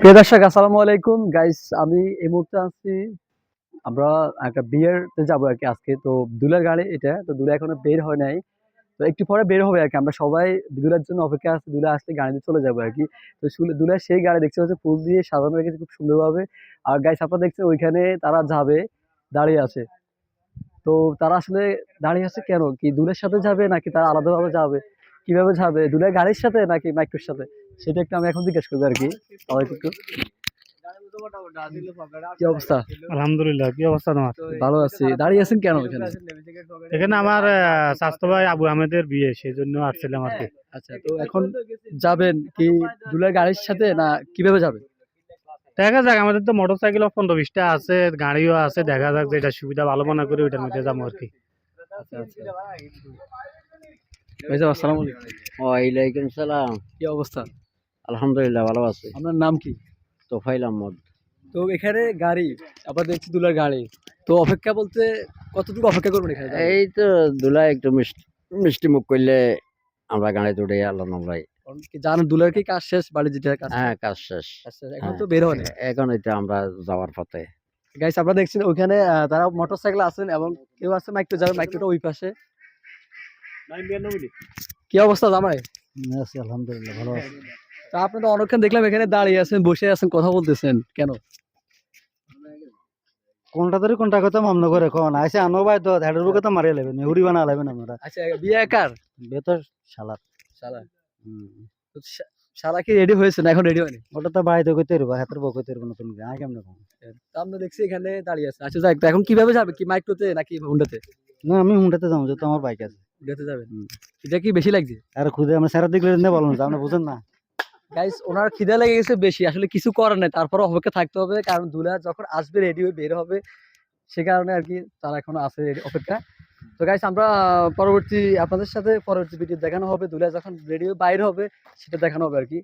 প্রিয় আসসালামু আলাইকুম। গাইস আমি এই মুহূর্তে আছি, আমরা একটা বিয়েরতে যাব আর কি আজকে। তো দুলার গাড়ি এটা, তো দুলা এখনও বের হয় নাই। তো একটু পরে বের হবে আর কি, আমরা সবাই দুলার জন্য অপেক্ষা আছি, দুলা আসলে গাড়িতে চলে যাব আর কি। তো দুলার সেই গাড়ি দেখতে হচ্ছে ফুল দিয়ে সাজানো রেখেছে খুব সুন্দরভাবে। আর গাইস আপনারা দেখছেন ওইখানে তারা যাবে, দাঁড়িয়ে আছে। তো তারা আসলে দাঁড়িয়ে আছে কেন? কি দুলের সাথে যাবে, নাকি তারা আলাদাভাবে যাবে? কীভাবে যাবে? দুলের গাড়ির সাথে, নাকি মাইক্রোর সাথে? সেটা একটু আমি এখন জিজ্ঞেস করব আর কি। সবাইকে একটু কি অবস্থা? আলহামদুলিল্লাহ কি অবস্থা তোমার? ভালো আছি। দাঁড়িয়ে আছেন কেন এখানে? এখানে আমার স্বাস্থ্য ভাই আবু আহমেদের বিয়ে সেই জন্য আসছিলাম আর কি। আচ্ছা তো এখন যাবেন কি দুলের গাড়ির সাথে না কীভাবে যাবে? দেখা যাক আমাদের তো মোটর সাইকেল পনেরো বিশটা আছে গাড়িও আছে দেখা যাক যেটা সুবিধা ভালো মনে করি ওইটার মধ্যে যাব আর কি। আচ্ছা আচ্ছা। ভাই সাহেব, আসসালামু আলাইকুম। ওয়ালাইকুম সালাম। কি অবস্থা? আলহামদুলিল্লাহ ভালো আছি। আপনার নাম কি? তোফাইল আহমদ। তো এখানে গাড়ি আবার দেখছি দুলার গাড়ি। তো অপেক্ষা বলতে কতটুকু অপেক্ষা করবেন এখানে? এই তো দুলা একটু মিষ্টি মিষ্টি মুখ করলে আমরা গাড়িতে উঠে আল্লাহ নামলাই কারণ দুলার কি কাজ শেষ বাড়ি যেতে কাজ শেষ? হ্যাঁ কাজ শেষ। এখন। তো বের হয়নি। এখন এটা আমরা যাওয়ার পথে। গাইস আপনারা দেখছেন ওখানে আহ, তারা মোটরসাইকেল আছেন এবং কেউ আছে মাইক্রো যাবে মাইক্রোটা ওই পাশে। কি অবস্থা জামাই? আছি আলহামদুলিল্লাহ ভালো আছি। তা আপনি তো অনেকক্ষণ দেখলাম এখানে দাঁড়িয়ে আছেন বসে আছেন কথা বলতেছেন কেন? কোনটা ধরে কোনটা কথা মামলা করে কোন? আইসে আনো ভাই তো হেডের বুকে তো মারিয়ে লেবেন হুড়ি বানা লেবেন আমরা। আচ্ছা বিয়ে একার বেতর শালাত শালা। তো শা- শালা কি রেডি হয়েছে না এখন রেডি হয়নি? ওটা তো বাড়িতে কইতে পারব হাতের বউ কইতে পারব নতুন আয় কেমনে কম তা আমরা দেখছি এখানে দাঁড়িয়ে আছে। আচ্ছা যাক তো এখন কীভাবে যাবে? কি মাইক্রোতে নাকি হুন্ডাতে? না আমি হুন্ডাতে যাব যেহেতু আমার বাইক আছে। হুন্ডাতে যাবেন। এটা কি বেশি লাগছে? আর খুদে আমরা সারা দিকে বলুন আপনি বুঝেন না। গাইস ওনার খিদে লেগে গেছে বেশি। আসলে কিছু করার নেই, তারপরে অপেক্ষা থাকতে হবে, কারণ দুলা যখন আসবে রেডি হয়ে বের হবে, সে কারণে আর কি তারা এখনও আছে অপেক্ষা। তো গাইস আমরা পরবর্তী আপনাদের সাথে পরবর্তী ভিডিও দেখানো হবে। দুলা যখন রেডি হয়ে বাইরে হবে, সেটা দেখানো হবে আর কি।